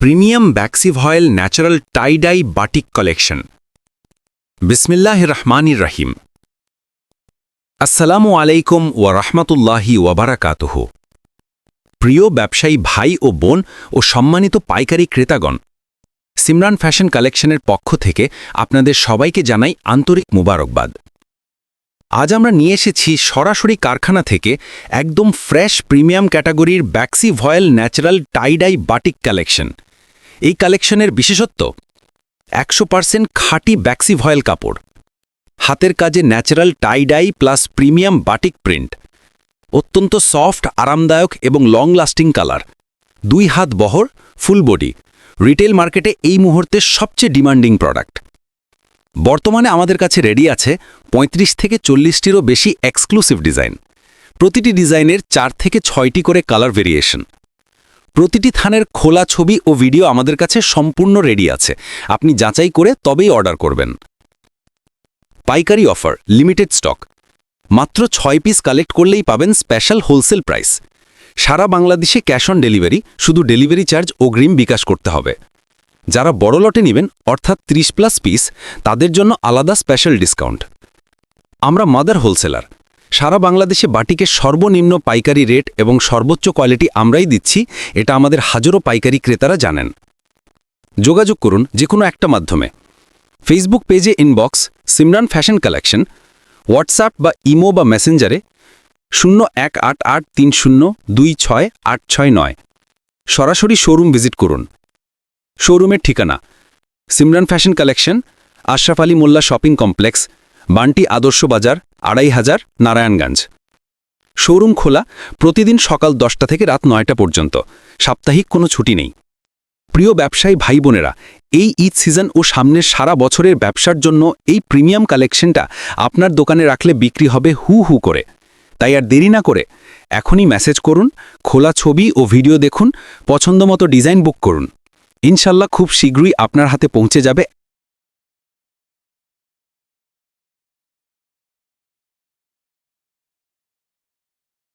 Premium ব্যাক্সিভয়েল natural tie dye batik collection. বিসমিল্লাহ রহমানির রহিম। আসসালামু আলাইকুম ওয়া রাহমাতুল্লাহি ওয়াবারাকাতুহ প্রিয় ব্যবসায়ী ভাই ও বোন ও সম্মানিত পাইকারি ক্রেতাগণ, সিমরান ফ্যাশন কালেকশনের পক্ষ থেকে আপনাদের সবাইকে জানাই আন্তরিক মুবারকবাদ। আজ আমরা নিয়ে এসেছি সরাসরি কারখানা থেকে একদম ফ্রেশ প্রিমিয়াম ক্যাটাগরির ব্যাক্সি voile natural tie dye batik collection. এই কালেকশনের বিশেষত্ব, একশো পার্সেন্ট খাঁটি ব্যাক্সি ভয়েল কাপড়, হাতের কাজে natural tie dye plus premium batik print অত্যন্ত সফট আরামদায়ক এবং লং লাস্টিং কালার দুই হাত বহর ফুল বডি রিটেল মার্কেটে এই মুহূর্তে সবচেয়ে ডিমান্ডিং প্রোডাক্ট বর্তমানে আমাদের কাছে রেডি আছে ৩৫ থেকে চল্লিশটিরও বেশি এক্সক্লুসিভ ডিজাইন প্রতিটি ডিজাইনের চার থেকে ছয়টি করে কালার ভেরিয়েশন প্রতিটি থানের খোলা ছবি ও ভিডিও আমাদের কাছে সম্পূর্ণ রেডি আছে। আপনি যাচাই করে তবেই অর্ডার করবেন। পাইকারি অফার লিমিটেড স্টক মাত্র ছয় পিস কালেক্ট করলেই পাবেন স্পেশাল হোলসেল প্রাইস সারা বাংলাদেশে ক্যাশ অন ডেলিভারি শুধু ডেলিভারি চার্জ অগ্রিম বিকাশ করতে হবে। যারা বড় লটে নেবেন, অর্থাৎ 30 প্লাস পিস তাদের জন্য আলাদা স্পেশাল ডিসকাউন্ট আমরা মাদার হোলসেলার সারা বাংলাদেশে বাটিকের সর্বনিম্ন পাইকারি রেট এবং সর্বোচ্চ কোয়ালিটি আমরাই দিচ্ছি, এটা আমাদের হাজারো পাইকারি ক্রেতারা জানেন। যোগাযোগ করুন যে কোনো একটা মাধ্যমে। ফেসবুক পেজে inbox Simran fashion collection WhatsApp বা ইমো বা মেসেঞ্জারে শূন্য এক আট আট তিন শূন্য দুই ছয় আট ছয় নয় সরাসরি শোরুম ভিজিট করুন। শোরুমের ঠিকানা Simran fashion collection Ashraf Ali Molla shopping complex Banti Adarsha Bazar আড়াই হাজার নারায়ণগঞ্জ। শোরুম খোলা প্রতিদিন সকাল দশটা থেকে রাত নয়টা পর্যন্ত। সাপ্তাহিক কোনো ছুটি নেই। প্রিয় ব্যবসায়ী ভাই বোনেরা, এই ঈদ সিজন ও সামনের সারা বছরের ব্যবসার জন্য এই প্রিমিয়াম কালেকশনটা আপনার দোকানে রাখলে বিক্রি হবে হু হু করে। তাই আর দেরি না করে এখনই মেসেজ করুন, খোলা ছবি ও ভিডিও দেখুন, পছন্দমতো ডিজাইন বুক করুন। ইনশাল্লাহ খুব শীঘ্রই আপনার হাতে পৌঁছে যাবে